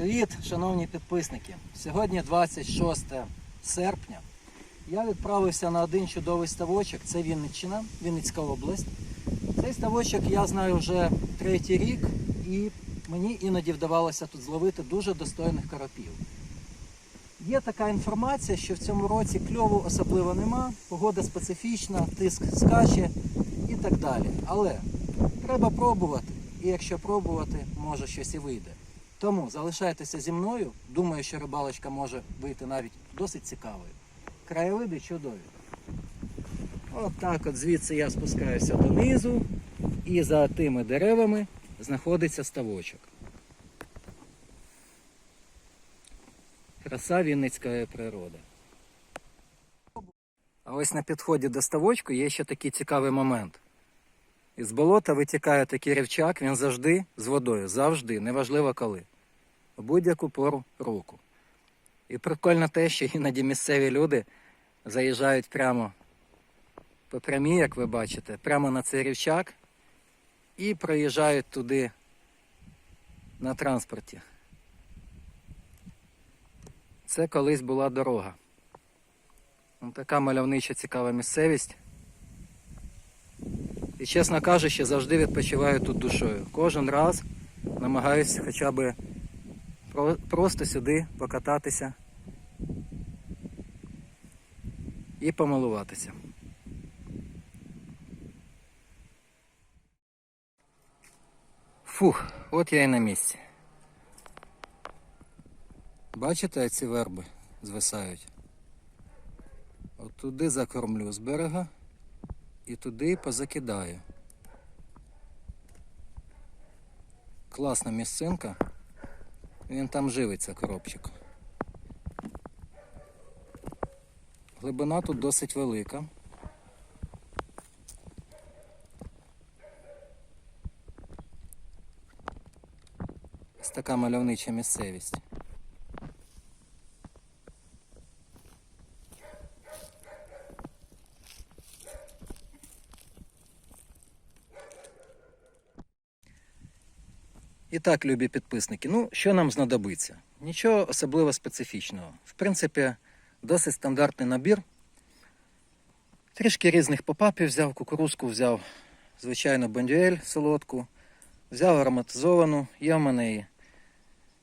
Привіт, шановні підписники! Сьогодні 26 серпня. Я відправився на один чудовий ставочок. Це Вінниччина, Вінницька область. Цей ставочок я знаю вже третій рік, і мені іноді вдавалося тут зловити дуже достойних карапів. Є така інформація, що в цьому році кльову особливо нема, погода специфічна, тиск скаче і так далі. Але треба пробувати, і якщо пробувати, може щось і вийде. Тому залишайтеся зі мною. Думаю, що рибалочка може вийти навіть досить цікавою. Краєвиди чудові. От так от звідси я спускаюся донизу, і за тими деревами знаходиться ставочок. Краса Вінницької природи. А ось на підході до ставочку є ще такий цікавий момент. Із болота витікає такий рівчак, він завжди з водою, завжди, неважливо коли. В будь-яку пору року. І прикольно те, що іноді місцеві люди заїжджають прямо по прямій, як ви бачите, прямо на цей рівчак і проїжджають туди на транспорті. Це колись була дорога. Така мальовнича цікава місцевість. І, чесно кажучи, завжди відпочиваю тут душою. Кожен раз намагаюся хоча б просто сюди покататися і помилуватися. Фух, от я і на місці. Бачите, ці верби звисають? От туди закормлю з берега і туди позакидаю. Класна місцинка. Він там живиться, коробчик. Глибина тут досить велика. Ось така мальовнича місцевість. І так, любі підписники, ну що нам знадобиться? Нічого особливо специфічного. В принципі, досить стандартний набір. Трішки різних попапів взяв, кукурузку взяв, звичайно, бондюель солодку, взяв ароматизовану, є в мене і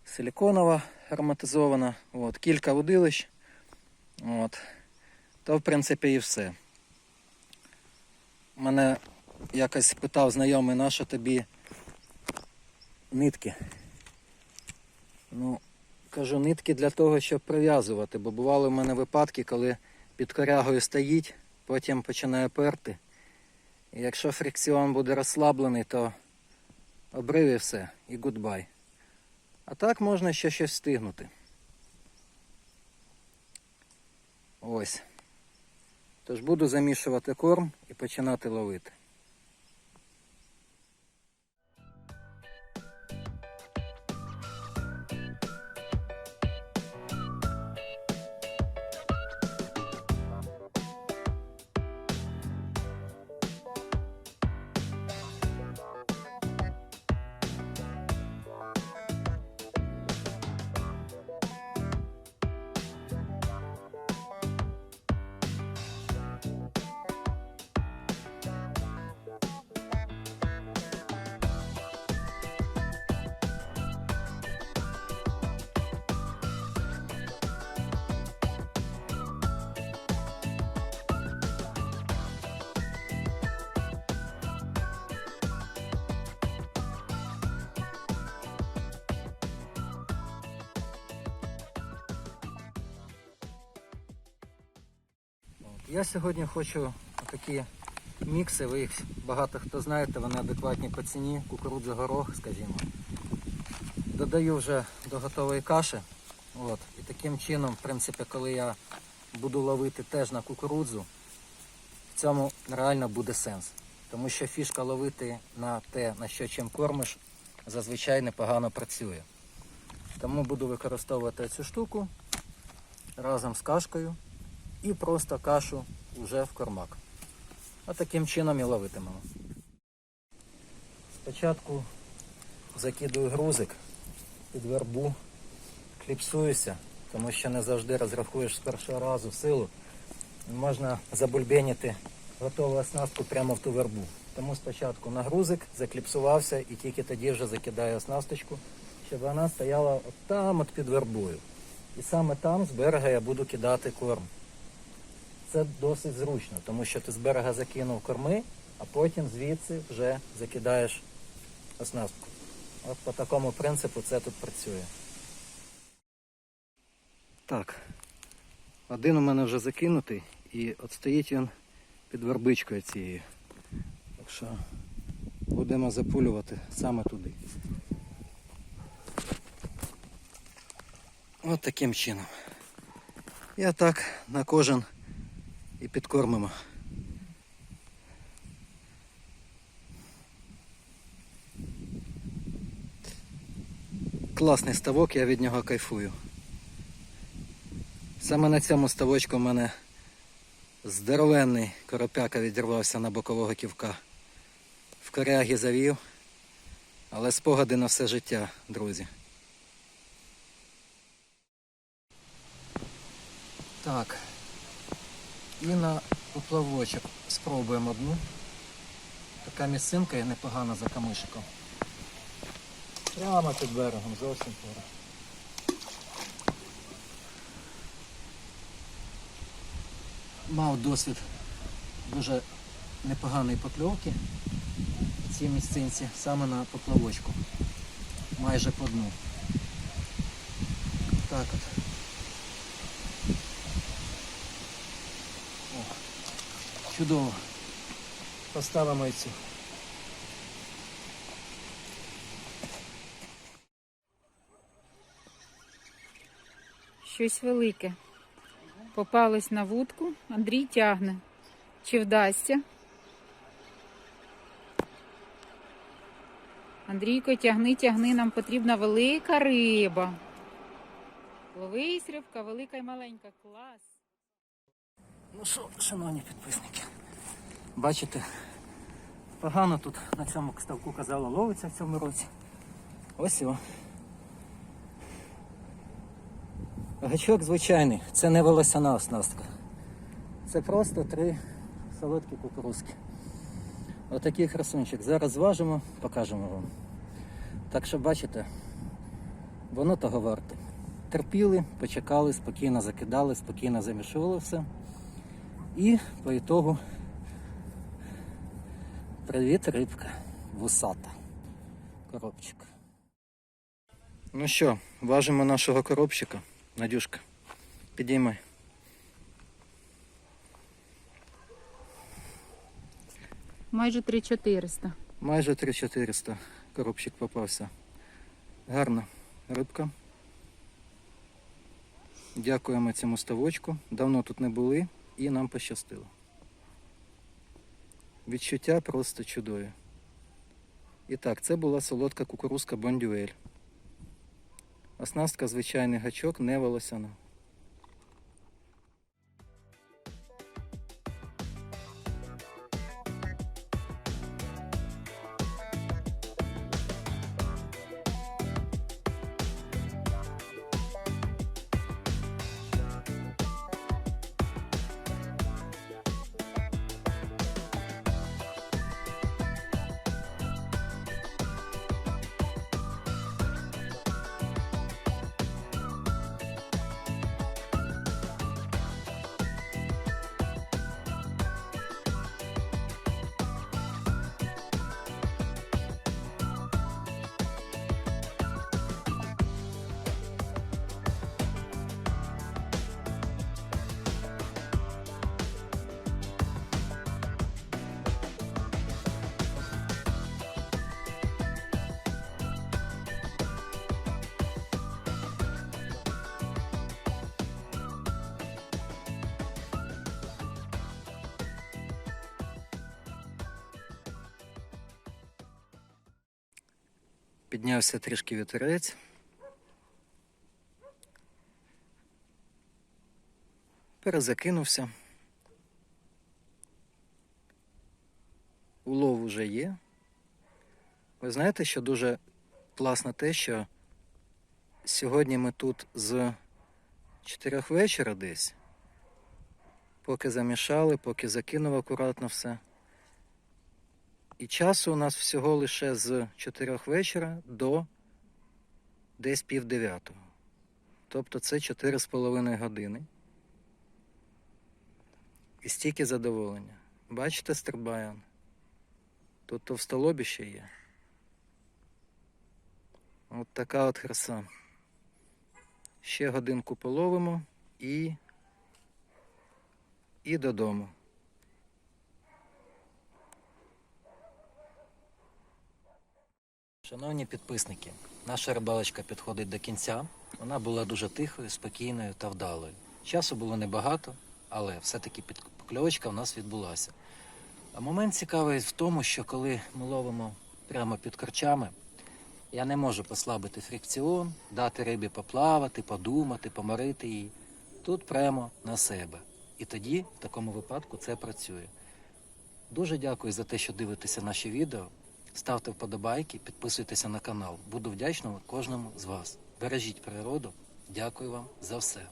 силіконова ароматизована, от, кілька водилищ. От. То, в принципі, і все. Мене якось питав знайомий, на що тобі нитки. Ну, кажу, нитки для того, щоб прив'язувати, бо бували в мене випадки, коли під корягою стоїть, потім починає перти. І якщо фрикціон буде розслаблений, то обрив все, і гудбай. А так можна ще щось встигнути. Ось. Тож буду замішувати корм і починати ловити. Я сьогодні хочу такі мікси, ви їх багато хто знаєте, вони адекватні по ціні, кукурудза горох, скажімо. Додаю вже до готової каші. От. І таким чином, в принципі, коли я буду ловити теж на кукурудзу, в цьому реально буде сенс. Тому що фішка ловити на те, на що чим кормиш, зазвичай непогано працює. Тому буду використовувати цю штуку разом з кашкою і просто кашу вже в кормак. А таким чином і ловитимемо. Спочатку закидую грузик під вербу кліпсуюся, тому що не завжди розрахуєш з першого разу силу. Можна забульбеніти готову оснастку прямо в ту вербу. Тому спочатку нагрузик, закліпсувався і тільки тоді вже закидаю оснасточку, щоб вона стояла от там от під вербою. І саме там з берега я буду кидати корм. Це досить зручно, тому що ти з берега закинув корми, а потім звідси вже закидаєш оснастку. От по такому принципу це тут працює. Так. Один у мене вже закинутий і от стоїть він під вербичкою цією. Так що будемо запулювати саме туди. От таким чином. І так на кожен і підкормимо. Класний ставок, я від нього кайфую. Саме на цьому ставочку в мене здоровенний коропяка відірвався на бокового ківка. В корягі завів, але спогади на все життя, друзі. Так. І на поплавочок спробуємо одну. Така місцинка є непогана за камишиком. Прямо під берегом, зовсім поруч. Мав досвід дуже непоганої покльовки в цій місцинці саме на поплавочку. Майже по дну. Так от. Чудово. Поставимо і цю. Щось велике. Попалось на вудку. Андрій тягне. Чи вдасться? Андрійко, тягни, тягни, нам потрібна велика риба. Ловись, рибка, велика і маленька. Клас. Ну що, шановні підписники, бачите, погано тут на цьому ставку казало ловиться в цьому році. Ось його. Гачок звичайний, це не волосяна оснастка. Це просто три солодкі кукурузки. Отакий красунчик. Зараз зважимо, покажемо вам. Так що бачите, воно того варте. Терпіли, почекали, спокійно закидали, спокійно замішували все. І по ітогу привіт, рибка, вусата. Коробчик. Ну що, важимо нашого коробчика. Надюшка, підіймай. Майже 3400. Майже 3400 коробчик попався. Гарна рибка. Дякуємо цьому ставочку. Давно тут не були і нам пощастило. Відчуття просто чудові. І так, це була солодка кукурузка бондюель. Оснастка звичайний гачок, не волосяна. Піднявся трішки вітерець. Перезакинувся. Улов уже є. Ви знаєте, що дуже класно те, що Сьогодні ми тут з 4 вечора десь. Поки замішали, поки закинув акуратно все. І часу у нас всього лише з 4 вечора до десь пів дев'ятого. Тобто це 4,5 години. І стільки задоволення. Бачите, стрибає? он? Тут товстолобі ще є. От така от краса. Ще годинку половимо і, і додому. Шановні підписники, наша рибалочка підходить до кінця. Вона була дуже тихою, спокійною та вдалою. Часу було небагато, але все-таки під- покльовочка в нас відбулася. А момент цікавий в тому, що коли ми ловимо прямо під корчами, я не можу послабити фрикціон, дати рибі поплавати, подумати, поморити її. Тут прямо на себе. І тоді, в такому випадку, це працює. Дуже дякую за те, що дивитеся наші відео. Ставте вподобайки, підписуйтеся на канал. Буду вдячним кожному з вас. Бережіть природу. Дякую вам за все.